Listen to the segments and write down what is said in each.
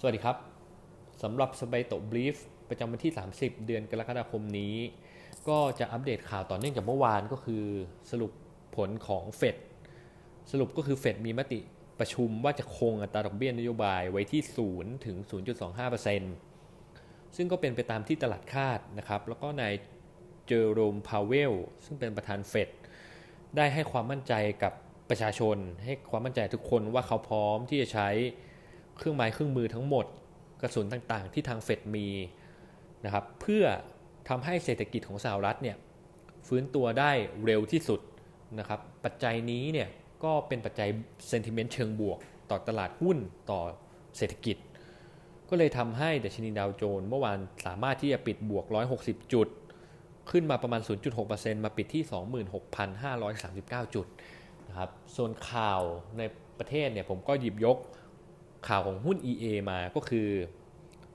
สวัสดีครับสำหรับสบายโตบลีฟประจำวันที่ 30 เดือนกรกฎาคมนี้ ก็จะอัปเดตข่าวต่อเนื่องจากเมื่อวานก็คือสรุปผลของเฟดสรุปก็คือเฟดมีมติประชุมว่าจะคงอัตราดอกเบี้ยนโยบายไว้ที่ 0 ถึง 0.25%ซึ่งก็เป็นไปตามที่ตลาดคาดนะครับ แล้วก็นายเจอโรมพาวเวล ซึ่งเป็นประธานเฟดได้ให้ความมั่นใจกับประชาชน ให้ความมั่นใจทุกคนว่าเขาพร้อมที่จะใช้ เครื่องไม้เครื่องมือทั้งหมด กระสุนต่างๆ ที่ทางเฟดมีนะครับเพื่อทำให้เศรษฐกิจของสหรัฐเนี่ยฟื้นตัวได้เร็วที่สุดนะครับปัจจัยนี้เนี่ยก็เป็นปัจจัยเซนติเมนต์เชิงบวก ต่อตลาดหุ้นต่อเศรษฐกิจ ก็เลยทำให้ดัชนีดาวโจนส์เมื่อวานสามารถที่จะปิดบวก 160 จุด ขึ้นมาประมาณ 0.6%มาปิดที่ 26,539 จุดนะครับส่วนข่าวในประเทศเนี่ยผมก็หยิบยก ข่าวของหุ้น EA มาก็คือ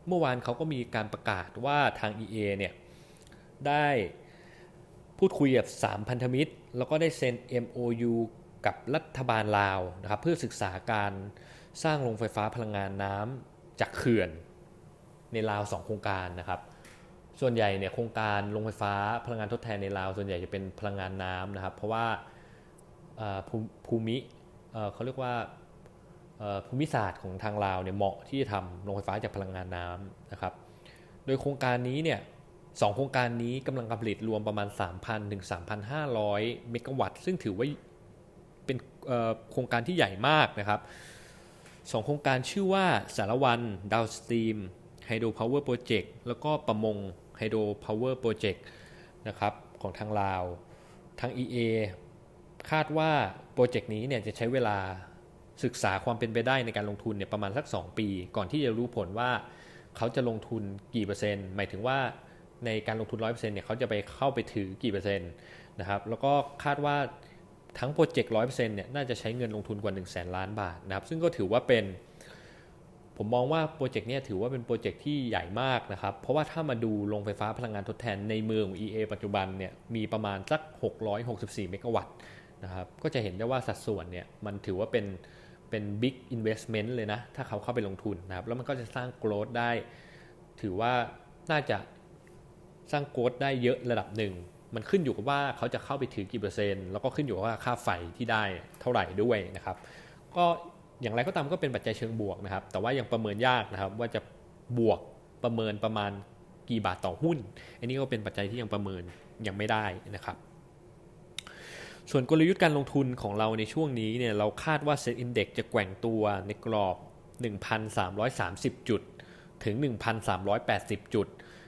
เมื่อวานเขาก็มีการประกาศว่าทาง EA เนี่ยได้พูดคุยกับ3พันธมิตร แล้วก็ได้เซ็น MOU กับรัฐบาลลาวนะครับเพื่อศึกษาการสร้างโรงไฟฟ้าพลังงานน้ำจากเขื่อนในลาว2โครงการนะครับ ส่วนใหญ่เนี่ยโครงการโรงไฟฟ้าพลังงานทดแทนในลาวส่วนใหญ่จะเป็นพลังงานน้ำนะครับ เพราะว่าภูภูมิเขาเรียกว่า ภูมิศาสตร์ของทางลาวเนี่ยเหมาะที่จะทำโรงไฟฟ้าจากพลังงานน้ำนะครับ โดยโครงการนี้เนี่ยสองโครงการนี้กำลังการผลิตรวมประมาณ 3,000ถึง3,500 เมกะวัตต์ ซึ่งถือว่าเป็นโครงการที่ใหญ่มากนะครับสองโครงการชื่อว่าสารวันดาวสตรีมไฮโดรพาวเวอร์โปรเจกต์แล้วก็ประมงไฮโดรพาวเวอร์โปรเจกต์นะครับของทางลาว ทาง EA คาดว่าโปรเจกต์นี้เนี่ยจะใช้เวลา ศึกษาความเป็นไปได้ในการลงทุนเนี่ยประมาณสัก 2 ปี ก่อนที่จะรู้ผลว่าเขาจะลงทุนกี่เปอร์เซ็นต์ หมายถึงว่าในการลงทุน 100%เนี่ยเขาจะไปเข้าไปถือกี่เปอร์เซ็นต์นะครับแล้วก็คาดว่าทั้งโปรเจกต์100%เนี่ยน่าจะใช้เงินลงทุนกว่า1 0 0 0 0แล้านบาทนะครับซึ่งก็ถือว่าเป็น ผมมองว่าโปรเจกต์เนี้ถือว่าเป็นโปรเจกต์ที่ใหญ่มากนะครับ เพราะว่าถ้ามาดูโรงไฟฟ้าพลังงานทดแทนในเมืองของ EA ปัจจุบันเนี่ยมีประมาณสัก 664 เมกะวัตต์นะครับก็จะเห็นได้ว่าสัดส่วนเนี่ยมันถือว่าเป็น เป็น big investment เลยนะ ถ้าเขาเข้าไปลงทุนนะครับ แล้วมันก็จะสร้าง growth ได้ ถือว่าน่าจะสร้าง growth ได้เยอะระดับหนึ่ง มันขึ้นอยู่กับว่าเขาจะเข้าไปถือกี่เปอร์เซ็นต์ แล้วก็ขึ้นอยู่กับว่าค่าไฟที่ได้เท่าไหร่ด้วยนะครับ ก็อย่างไรก็ตามก็เป็นปัจจัยเชิงบวกนะครับ แต่ว่ายังประเมินยากนะครับ ว่าจะบวกประเมินประมาณกี่บาทต่อหุ้น อันนี้ก็เป็นปัจจัยที่ยังประเมินยังไม่ได้นะครับ ส่วนกลยุทธ์การลงทุนของเราในช่วงนี้เนี่ยเราคาดว่าเซ็ตอินเด็กจะแกว่งตัวในกรอบ 1,330 จุด ถึง 1,380 จุด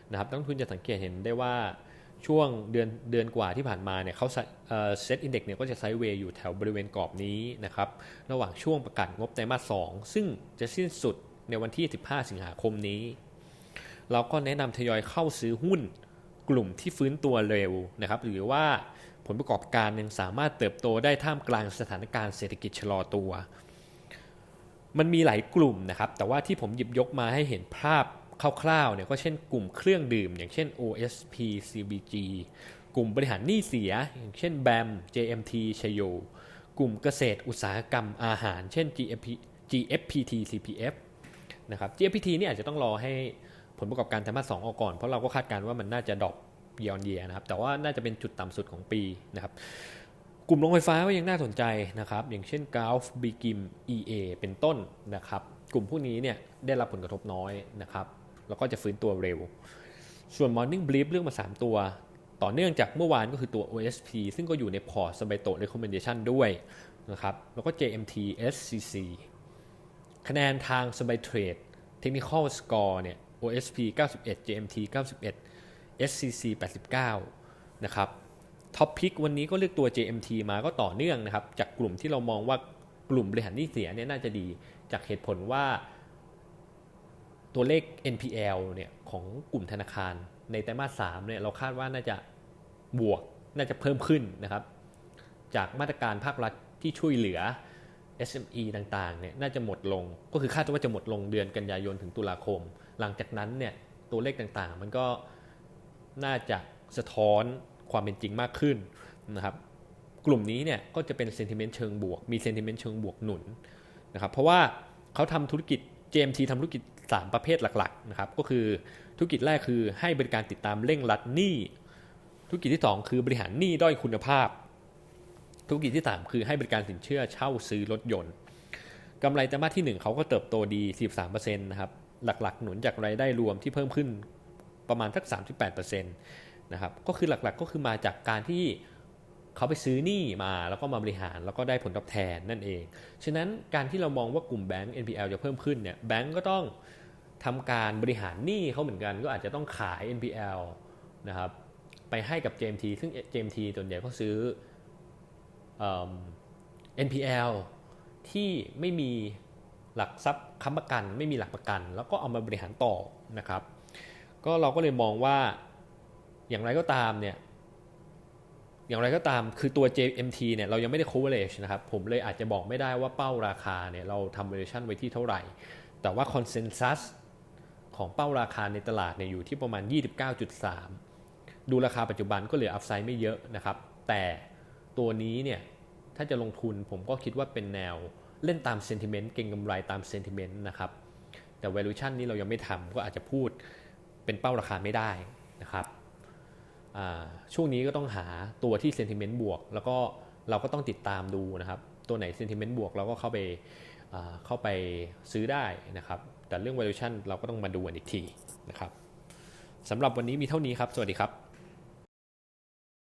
นะครับนักทุนจะสังเกตเห็นได้ว่าช่วงเดือนเดือนกว่าที่ผ่านมาเนี่ยเขาเซ็ตอินเด็กเนี่ยก็จะไซด์เวย์อยู่แถวบริเวณกรอบนี้นะครับระหว่างช่วงประกาศงบไตรมาส 2 ซึ่งจะสิ้นสุดในวันที่ 15 สิงหาคมนี้ เราก็แนะนำทยอยเข้าซื้อหุ้นกลุ่มที่ฟื้นตัวเร็วนะครับหรือว่า ลประกอบการยังสามารถเติบโตได้ท่ามกลางสถานการณ์เศรษฐกิจชะลอตัว มันมีหลายกลุ่มนะครับ แต่ว่าที่ผมหยิบยกมาให้เห็นภาพคร่าวๆเนี่ยก็เช่นกลุ่มเครื่องดื่ม อย่างเช่น OSP CBG กลุ่มบริหารหนี้เสีย อย่างเช่น BAM JMT ชโย กลุ่มเกษตรอุตสาหกรรมอาหาร เช่น GFP GFPT CPF นะครับ GFPT นี่อาจจะต้องรอให้ผลประกอบการไตรมาสสองออกก่อน เพราะเราก็คาดการณ์ว่ามันน่าจะดรอป เยียร์เยียนะครับ แต่ว่าน่าจะเป็นจุดต่ำสุดของปีนะครับกลุ่มโรงไฟฟ้าก็ยังน่าสนใจนะครับ อย่างเช่น Gulf b i g i m EA เป็นต้นนะครับ กลุ่มพวกนี้เนี่ยได้รับผลกระทบน้อยนะครับ แล้วก็จะฟื้นตัวเร็ว ส่วน Morning Brief เรื่องมา 3 ตัว ต่อเนื่องจากเมื่อวานก็คือตัว OSP ซึ่งก็อยู่ในพอร์ตสบายโต recommendation ด้วยนะครับ แล้วก็ JMT SCC คะแนนทางสบายเทรด Technical Score เนี่ย OSP 91 JMT 91 SCC 89นะครับท็อปพิกวันนี้ก็เลือกตัว JMT มาก็ต่อเนื่องนะครับ จากกลุ่มที่เรามองว่ากลุ่มบริหารหนี้เสียเนี่ยน่าจะดี จากเหตุผลว่า ตัวเลข NPL เนี่ยของกลุ่มธนาคารในไตรมาส3เนี่ยเราคาดว่าน่าจะบวกน่าจะเพิ่มขึ้นนะครับ จากมาตรการภาครัฐที่ช่วยเหลือ SME ต่างๆเนี่ยน่าจะหมดลง ก็คือคาดว่าจะหมดลงเดือนกันยายนถึงตุลาคม หลังจากนั้นเนี่ยตัวเลขต่างๆ มันก็ น่าจะสะท้อนความเป็นจริงมากขึ้นนะครับ กลุ่มนี้เนี่ยก็จะเป็นเซนติเมนต์เชิงบวก มีเซนติเมนต์เชิงบวกหนุนนะครับเพราะว่าเขาทำธุรกิจ JMT ทำธุรกิจ 3 ประเภทหลักๆนะครับก็คือธุรกิจแรกคือให้บริการติดตามเร่งรัดหนี้ธุรกิจที่ 2 คือบริหารหนี้ด้อยคุณภาพ ธุรกิจที่ 3 คือให้บริการสินเชื่อเช่าซื้อรถยนต์กำไรไตรมาสที่ 1 เขาก็เติบโตดี43%นะครับหลักๆ หนุนจากรายได้รวมที่เพิ่มขึ้น ประมาณสัก 38%นะครับก็คือหลักๆก็คือมาจากการที่เขาไปซื้อหนี้มาแล้วก็มาบริหารแล้วก็ได้ผลตอบแทนนั่นเอง ฉะนั้นการที่เรามองว่ากลุ่มแบงก์ NPL จะเพิ่มขึ้นเนี่ยแบงก์ก็ต้องทำการบริหารหนี้เขาเหมือนกันก็อาจจะต้องขาย NPL นะครับไปให้กับ JMT ซึ่ง JMT ส่วนใหญ่ก็ซื้ออ NPL ที่ไม่มีหลักทรัพย์ค้ำประกัน ไม่มีหลักประกัน แล้วก็เอามาบริหารต่อนะครับ ก็เราก็เลยมองว่าอย่างไรก็ตามเนี่ย อย่างไรก็ตามคือตัว JMT เนี่ยเรายังไม่ได้ coverage นะครับ ผมเลยอาจจะบอกไม่ได้ว่าเป้าราคาเนี่ยเราทำ valuation ไว้ที่เท่าไหร่ แต่ว่า consensus ของเป้าราคาในตลาดเนี่ยอยู่ที่ประมาณ 29.3 ดูราคาปัจจุบันก็เหลือ upside ไม่เยอะนะครับ แต่ตัวนี้เนี่ยถ้าจะลงทุนผมก็คิดว่าเป็นแนวเล่นตาม sentiment เก็งกำไรตาม sentiment นะครับแต่ valuation นี้เรายังไม่ทำก็อาจจะพูด เป็นเป้าราคาไม่ได้นะครับช่วงนี้ก็ต้องหาตัวที่เซนติเมนต์บวก แล้วก็เราก็ต้องติดตามดูนะครับ ตัวไหนเซนติเมนต์บวกเราก็เข้าไปเข้าไปซื้อได้นะครับ แต่เรื่อง valuation เราก็ต้องมาดูกันอีกทีนะครับสำหรับวันนี้มีเท่านี้ครับ สวัสดีครับ